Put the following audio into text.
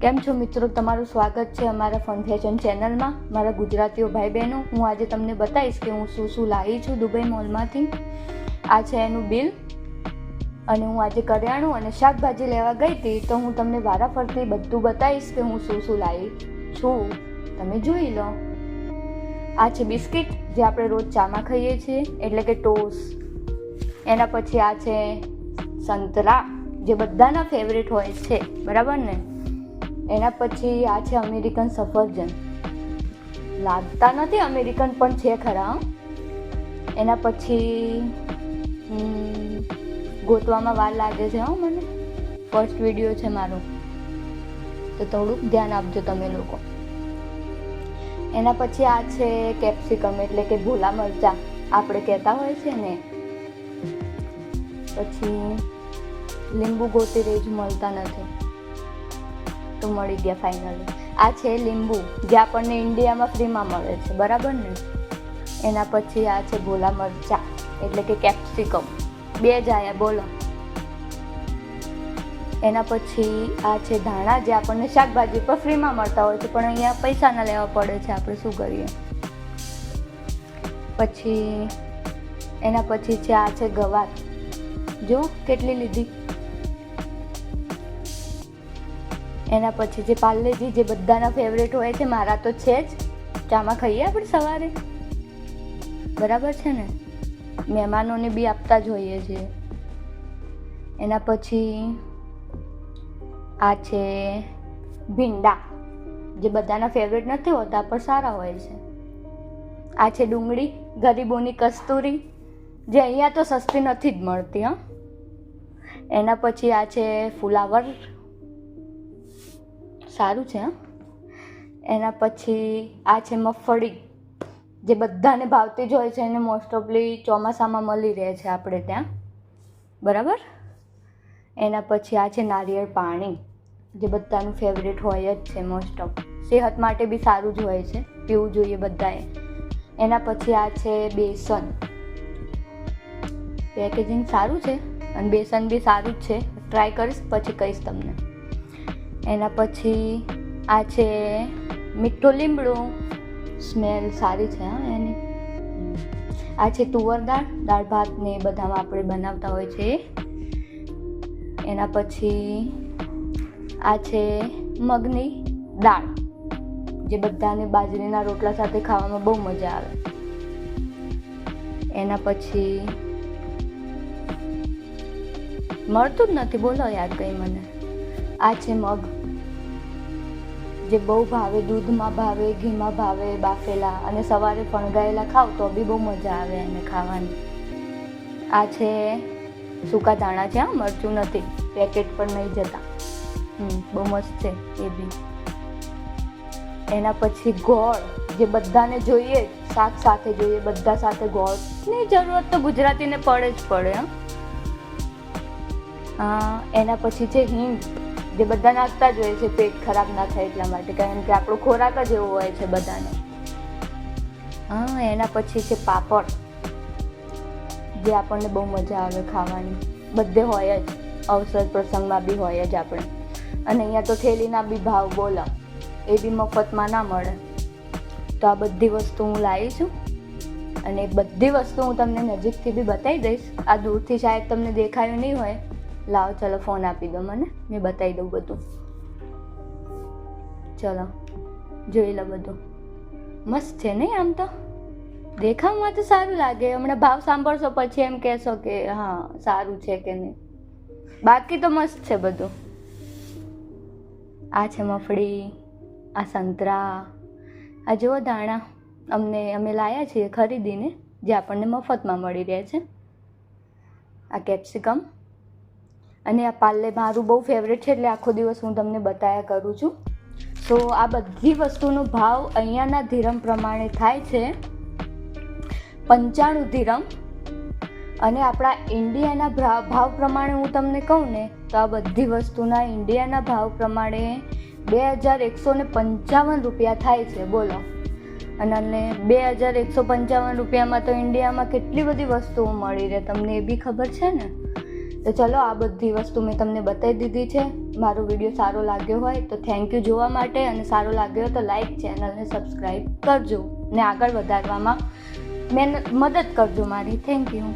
કેમ છો મિત્રો? તમારું સ્વાગત છે અમારા ફન ફેશન ચેનલમાં મારા ગુજરાતીઓ ભાઈ બહેનો હું આજે તમને બતાવીશ કે હું શું શું લાવી છું દુબઈ મોલમાંથી. આ છે એનું બિલ અને હું આજે કરિયાણું અને શાકભાજી લેવા ગઈ હતી, તો હું તમને વારાફરતી બધું બતાવીશ કે હું શું શું લાવી છું. તમે જોઈ લો. આ છે બિસ્કિટ, જે આપણે રોજ ચામાં ખાઈએ છીએ, એટલે કે ટોસ. એના પછી આ છે સંતરા, જે બધાના ફેવરેટ હોય છે. બરાબર ને? એના પછી આ છે અમેરિકન સફરજન. લાગતા નથી અમેરિકન પણ છે ખરા એના પછી ગોતવામાં વાર લાગે છે, હો, મને. ફર્સ્ટ વીડિયો છે મારો. તો થોડુંક ધ્યાન આપજો તમે લોકો. એના પછી આ છે કેપ્સિકમ એટલે કે ભોલા મરચાં, આપણે કહેતા હોય છે ને. પછી, લીંબુ ગોતી રેજ મળતા નથી. તો મળી ગયા ફાઇનલી આ છે લીંબુ, જે આપણને ઇન્ડિયામાં ફ્રીમાં મળે છે, બરાબર ને? એના પછી આ છે ભોલા મરચા, એટલે કે કેપ્સિકમ બે જ બોલો. એના પછી આ છે ધાણા, જે આપણને શાકભાજી પર ફ્રીમાં મળતા હોય છે, પણ અહીંયા પૈસા ના લેવા પડે છે, આપણે શું કરીએ? પછી, એના પછી છે આ છે ગવાર. જો, કેટલી લીધી? એના પછી જે પાર્લેજી, જે બધાના ફેવરેટ હોય છે, મારા તો છે જ. ચામાં ખાઈએ આપણે સવારે? બરાબર છે ને? મહેમાનોને બી આપતા જોઈએ છીએ. એના પછી આ છે ભીંડા. જે બધાના ફેવરેટ નથી હોતા પણ સારા હોય છે. આ છે ડુંગળી, ગરીબોની કસ્તુરી, જે અહીંયા તો સસ્તી નથી જ મળતી, હા. એના પછી આ છે ફુલાવર. સારું છે એના પછી આ છે મગફળી, જે બધાને ભાવતી જ હોય છે એને મોસ્ટ ઓફલી ચોમાસામાં મળી રહે છે આપણે ત્યાં. બરાબર? એના પછી આ છે નારિયેળ પાણી, જે બધાનું ફેવરેટ હોય જ છે મોસ્ટ ઓફ સેહત માટે બી સારું જ હોય છે, પીવું જોઈએ બધાએ. એના પછી આ છે બેસન. પેકેજિંગ સારું છે અને બેસન બી સારું જ છે. ટ્રાય કરીશ, પછી કહીશ તમને. એના પછી આ છે મીઠું લીમડું. સ્મેલ સારી છે, હા, એની. આ છે તુવર દાળ. દાળ ભાત ને બધામાં આપણે બનાવતા હોય છે. એના પછી આ છે મગની દાળ, જે બધાને બાજરીના રોટલા સાથે ખાવામાં બહુ મજા આવે. એના પછી મળતું જ નથી. બોલો યાર કંઈ મને. આ છે મગ. જે બહુ ભાવે, દૂધમાં ભાવે, ઘીમાં ભાવે, બાફેલા અને સવારે ફણગાયેલા ખાવ તો બી બહુ મજા આવે એને ખાવાની. આ છે સૂકા ધાણા છે, હા, મરચું નથી, પેકેટ પર નહીં જતા. બહુ મસ્ત છે એ બી. એના પછી ગોળ, જે બધાને જોઈએ, શાક સાથે જોઈએ, બધા સાથે ગોળની જરૂરત તો ગુજરાતીને પડે જ પડે એના પછી છે હિંગ. જે બધા નાખતા જ હોય છે, પેટ ખરાબ ના થાય એટલા માટે, કારણ કે આપણો ખોરાક જ એવો હોય છે બધાને. હા, એના પછી છે પાપડ, જે આપણને બહુ મજા આવે ખાવાની. બધે હોય જ, અવસર પ્રસંગમાં બી હોય જ આપણે. અને અહીંયા તો થેલીના બી ભાવ બોલો, એ બી મફતમાં ના મળે. તો આ બધી વસ્તુ હું લાવી છું, અને બધી વસ્તુ હું તમને નજીકથી બી બતાવી દઈશ. આ દૂરથી શાયદ તમને દેખાયું નહીં હોય લાવો, ચલો ફોન આપી દો મને. મેં બતાવી દઉં બધું. ચલો, જોઈ લો બધું. મસ્ત છે નહીં આમ તો? દેખાવમાં તો સારું લાગે. હમણાં ભાવ સાંભળશો પછી એમ કહેશો કે, હા, સારું છે કે નહીં. બાકી તો મસ્ત છે બધું. આ છે મફળી, આ સંતરા, આ જુઓ દાણા. અમને, અમે લાયા છીએ ખરીદીને, જે આપણને મફતમાં મળી રહે છે. આ કેપ્સિકમ. અને આ પાર્લે મારું બહુ ફેવરેટ છે એટલે આખો દિવસ હું તમને બતાયા કરું છું. તો આ બધી વસ્તુનો ભાવ અહીંયાના ધીરમ પ્રમાણે થાય છે. પંચાણું ધીરમ. અને આપણા ઇન્ડિયાના ભાવ પ્રમાણે હું તમને કહું ને, તો આ બધી વસ્તુના ઇન્ડિયાના ભાવ પ્રમાણે બે હજાર એકસો ને પંચાવન રૂપિયા થાય છે, બોલો. અને બે હજાર એકસો પંચાવન રૂપિયામાં તો ઇન્ડિયામાં કેટલી બધી વસ્તુઓ મળી રહે, તમને એ બી ખબર છે ને? તો ચલો આ બધી વસ્તુ મેં તમને બતાવી દીધી છે. મારો વીડિયો સારો લાગ્યો હોય તો થેન્ક યુ જોવા માટે અને સારો લાગ્યો તો લાઈક ચેનલને સબસ્ક્રાઈબ કરજો. ને આગળ વધારવામાં મેં મદદ કરજો મારી. Thank you